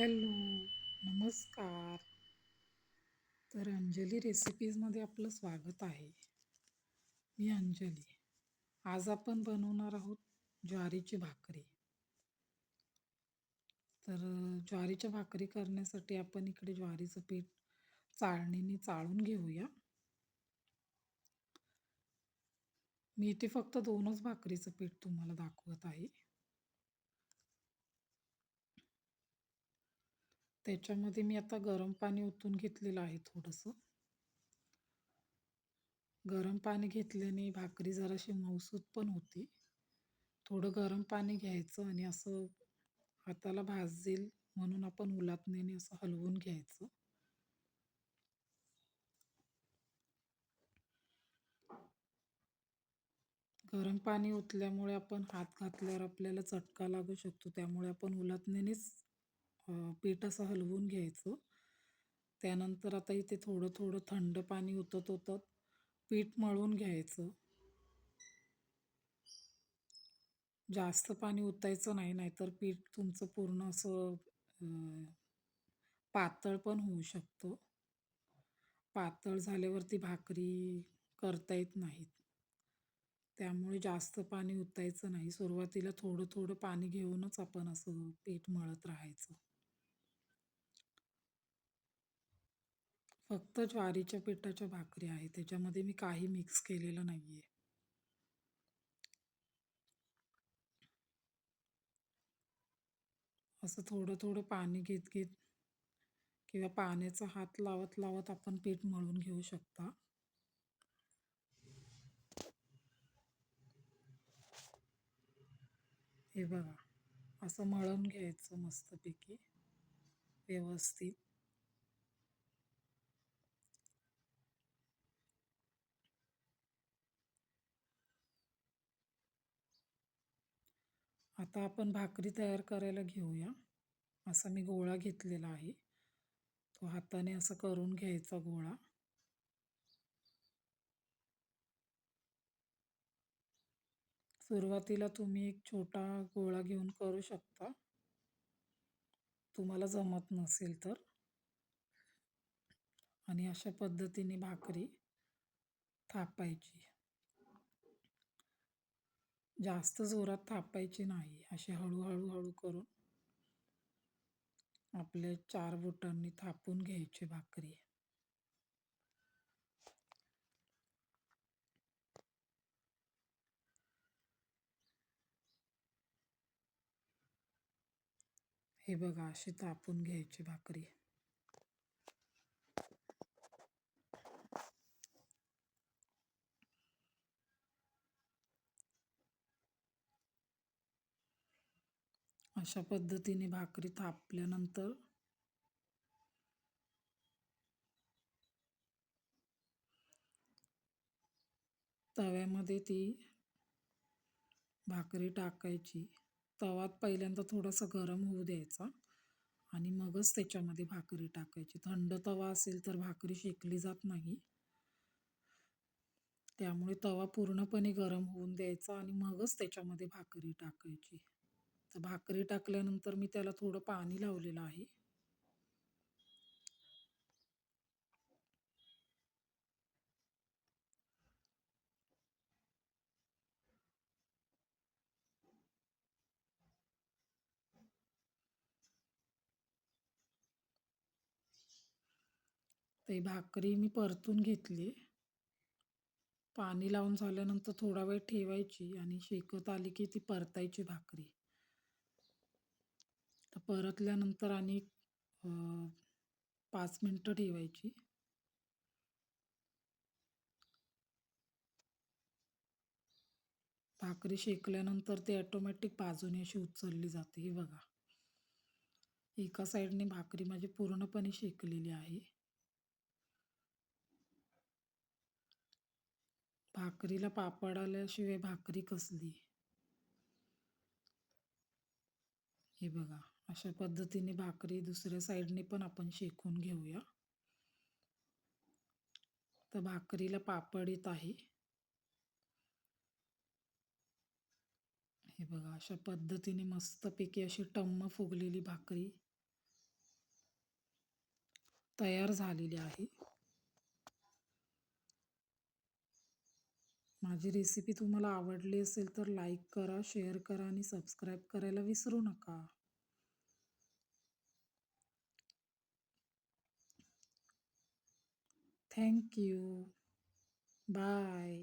Hello, नमस्कार. तर अंजली रेसिपीजमध्ये आपलं स्वागत आहे. मी अंजली. आज आपण बनवणार आहोत ज्वारीची भाकरी. तर ज्वारीची ज्वारीच्या भाकरी करण्यासाठी आपण इकडे ज्वारीचं पीठ चाळणीने चाळून घेऊया. मी इथे फक्त दोनच भाकरीचं पीठ तुम्हाला दाखवत आहे. त्याच्यामध्ये मी आता गरम पाणी ओतून घेतलेलं आहे थोडंसं. गरम पाणी घेतल्याने भाकरी जराशी मऊसूत पण होती. थोडं गरम पाणी घ्यायचं आणि असं हाताला भाजेल म्हणून आपण उलातण्याने असं हलवून घ्यायचं. गरम पाणी ओतल्यामुळे आपण हात घातल्यावर आपल्याला चटका लागू शकतो. त्यामुळे आपण उलटण्यानेच पीठ असं हलवून घ्यायचं. त्यानंतर आता इथे थोडं थोडं थंड पाणी उतत ओतत पीठ मळून घ्यायचं. जास्त पाणी ओतायचं नाही, नाहीतर पीठ तुमचं पूर्ण असं पातळ पण होऊ शकतो पातळ झाल्यावरती भाकरी करता येत नाहीत. त्यामुळे जास्त पाणी ओतायचं नाही. सुरुवातीला थोडं थोडं पाणी घेऊनच आपण असं पीठ मळत राहायचं. फक्त ज्वारीच्या पिठाच्या भाकरी आहे. त्याच्यामध्ये मी काही मिक्स केलेलं नाही आहे असं थोडं थोडं पाणी घेत घेत किंवा पाण्याचा हात लावत लावत आपण पीठ मळून घेऊ शकता. हे बघा, असं मळून घ्यायचं मस्तपैकी व्यवस्थित. आता आपण भाकरी तयार करायला घेऊया. असा मी गोळा घेतलेला आहे. तो हाताने असं करून घ्यायचा गोळा. सुरुवातीला तुम्ही एक छोटा गोळा घेऊन करू शकता. तुम्हाला जमत नसेल तर. आणि अशा पद्धतीने भाकरी थापायची. जास्त जोरात थापायची नाही. अशी हळूहळू हळू करून आपले चार बोटांनी थापून घ्यायची भाकरी. हे बघा अशी थापून घ्यायची भाकरी. अशा पद्धतीने भाकरी थापल्यानंतर तव्यामध्ये ती भाकरी टाकायची. तवात पहिल्यांदा थोडासा गरम होऊ द्यायचा आणि मगच त्याच्यामध्ये भाकरी टाकायची. थंड तवा असेल तर भाकरी शेकली जात नाही. त्यामुळे तवा पूर्णपणे गरम होऊन द्यायचा आणि मगच त्याच्यामध्ये भाकरी टाकायची. तर भाकरी टाकल्यानंतर मी त्याला थोडं पाणी लावलेलं आहे. ते भाकरी मी परतून घेतली. पाणी लावून झाल्यानंतर थोडा वेळ ठेवायची आणि शेकत आली की ती परतायची भाकरी. परतल्यानंतर आणि पाच मिनटं ठेवायची. भाकरी शेकल्यानंतर ते ऑटोमॅटिक बाजूने अशी उचलली जाते. हे बघा. एका साईडने भाकरी माझी पूर्णपणे शेकलेली आहे. भाकरीला पापड आल्याशिवाय भाकरी कसली? हे बघा. अशा पद्धतीने भाकरी दुसऱ्या साईडने पण आपण शेकून घेऊया. तर भाकरीला पापड येत आहे. हे बघा अशा पद्धतीने मस्तपैकी अशी टम्म फुगलेली भाकरी तयार झालेली आहे. माझी रेसिपी तुम्हाला आवडली असेल तर लाईक करा, शेअर करा आणि सबस्क्राईब करायला विसरू नका. Thank you. बाय.